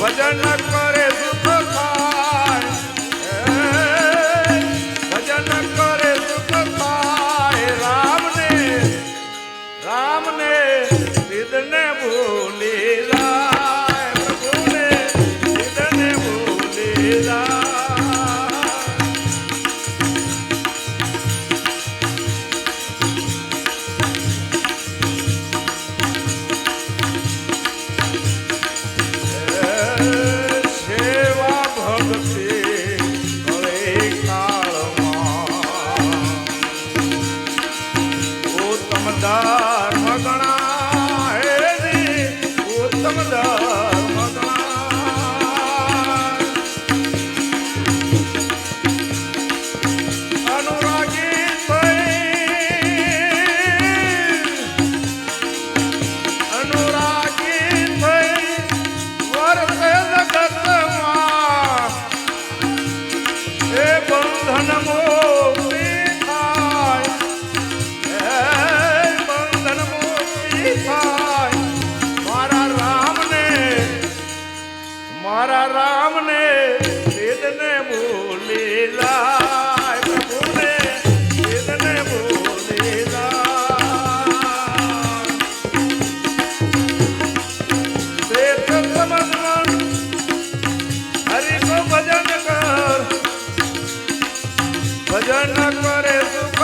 ભજન કરે સુખ ભજન કરે સુખ રામને રામને ભૂલી રા গণনা મારા રામને વેદને ભૂલી જાય પ્રભુને વેદને ભૂલી જાય હરિ ભજન કર. ભજન કરે સુખ